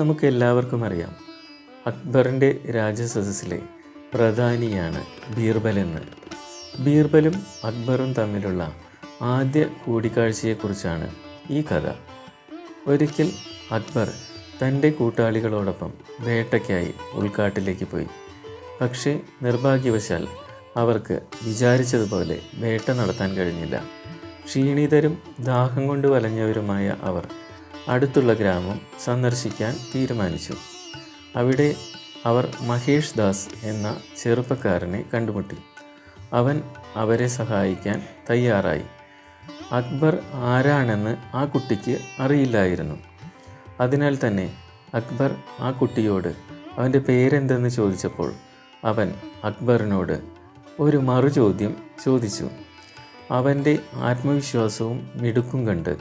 നമുക്ക് എല്ലാവർക്കും അറിയാം. അക്ബറിന്റെ രാജസദസ്സിലെ പ്രധാനിയാണ് ബീർബൽ എന്ന് ബീർബലും അക്ബറും തമ്മിലുള്ള ആദ്യ കൂടിക്കാഴ്ചയെക്കുറിച്ചാണ് ഈ കഥ. ഒരിക്കൽ അക്ബർ തന്റെ കൂട്ടാളികളോടൊപ്പം വേട്ടയ്ക്കായി ഉൾക്കാട്ടിലേക്ക് പോയി. പക്ഷേ നിർഭാഗ്യവശാൽ അവർക്ക് വിചാരിച്ചതുപോലെ വേട്ട നടത്താൻ കഴിഞ്ഞില്ല. ക്ഷീണിതരും ദാഹം കൊണ്ട് വലഞ്ഞവരുമായ അവർ അടുത്തുള്ള ഗ്രാമം സന്ദർശിക്കാൻ തീരുമാനിച്ചു. അവിടെ അവർ മഹേഷ് ദാസ് എന്ന ചെറുപ്പക്കാരനെ കണ്ടുമുട്ടി. അവൻ അവരെ സഹായിക്കാൻ തയ്യാറായി. അക്ബർ ആരാണെന്ന് ആ കുട്ടിക്ക് അറിയില്ലായിരുന്നു. അതിനാൽ തന്നെ അക്ബർ ആ കുട്ടിയോട് അവന്റെ പേരെന്തെന്ന് ചോദിച്ചപ്പോൾ അവൻ അക്ബറിനോട് ഒരു മറുചോദ്യം ചോദിച്ചു. അവന്റെ ആത്മവിശ്വാസവും മിടുക്കും കണ്ട്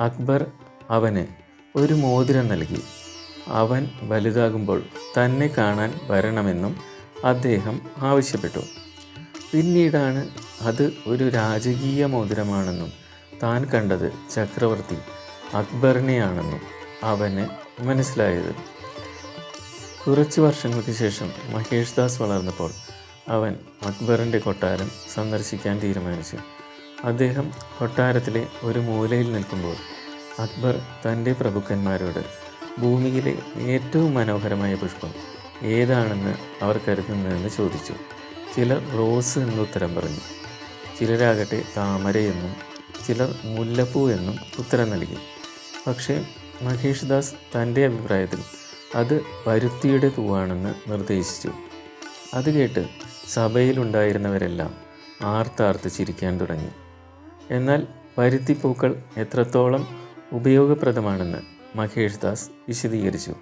അക്ബർ അവന് ഒരു മോതിരം നൽകി. അവൻ വലുതാകുമ്പോൾ തന്നെ കാണാൻ വരണമെന്നും അദ്ദേഹം ആവശ്യപ്പെട്ടു. പിന്നീടാണ് അത് ഒരു രാജകീയ മോതിരമാണെന്നും താൻ കണ്ടത് ചക്രവർത്തി അക്ബറിനെയാണെന്നും അവന് മനസ്സിലായത്. കുറച്ച് വർഷങ്ങൾക്ക് ശേഷം മഹേഷ് ദാസ് വളർന്നപ്പോൾ അവൻ അക്ബറിന്റെ കൊട്ടാരം സന്ദർശിക്കാൻ തീരുമാനിച്ചു. അദ്ദേഹം കൊട്ടാരത്തിലെ ഒരു മൂലയിൽ നിൽക്കുമ്പോൾ അക്ബർ തന്റെ പ്രഭുക്കന്മാരോട് ഭൂമിയിലെ ഏറ്റവും മനോഹരമായ പുഷ്പം ഏതാണെന്ന് അവർ കരുതുന്നതെന്ന് ചോദിച്ചു. ചിലർ റോസ് എന്ന് ഉത്തരം പറഞ്ഞു. ചിലരാകട്ടെ താമരയെന്നും ചിലർ മുല്ലപ്പൂ എന്നും ഉത്തരം നൽകി. പക്ഷേ മഹേഷ് ദാസ് തന്റെ അഭിപ്രായത്തിൽ അത് പരുത്തിയുടെ പൂവാണെന്ന് നിർദ്ദേശിച്ചു. അത് കേട്ട് സഭയിലുണ്ടായിരുന്നവരെല്ലാം ആർത്താർത്ത് ചിരിക്കാൻ തുടങ്ങി. എന്നാൽ പരുത്തിപ്പൂക്കൾ എത്രത്തോളം ഉപയോഗപ്രദമാണെന്ന് മഹേഷ് ദാസ് വിശദീകരിച്ചു.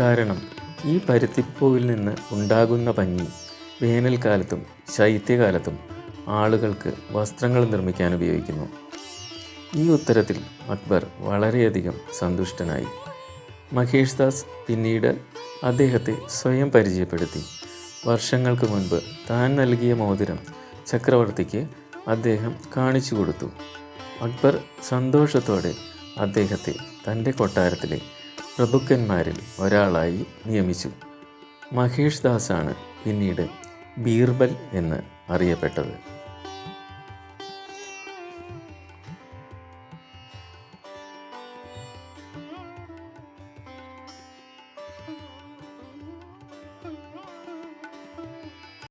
കാരണം ഈ പരുത്തിപ്പൂവിൽ നിന്ന് ഉണ്ടാകുന്ന പഞ്ഞി വേനൽക്കാലത്തും ശൈത്യകാലത്തും ആളുകൾക്ക് വസ്ത്രങ്ങൾ നിർമ്മിക്കാൻ ഉപയോഗിക്കുന്നു. ഈ ഉത്തരത്തിൽ അക്ബർ വളരെയധികം സന്തുഷ്ടനായി. മഹേഷ് ദാസ് പിന്നീട് അദ്ദേഹത്തെ സ്വയം പരിചയപ്പെടുത്തി. വർഷങ്ങൾക്ക് മുൻപ് താൻ നൽകിയ മോതിരം ചക്രവർത്തിക്ക് അദ്ദേഹം കാണിച്ചു കൊടുത്തു. അക്ബർ സന്തോഷത്തോടെ അദ്ദേഹത്തെ തന്റെ കൊട്ടാരത്തിലെ പ്രഭുക്കന്മാരിൽ ഒരാളായി നിയമിച്ചു. മഹേഷ് ദാസാണ് പിന്നീട് ബീർബൽ എന്ന് അറിയപ്പെട്ടത്.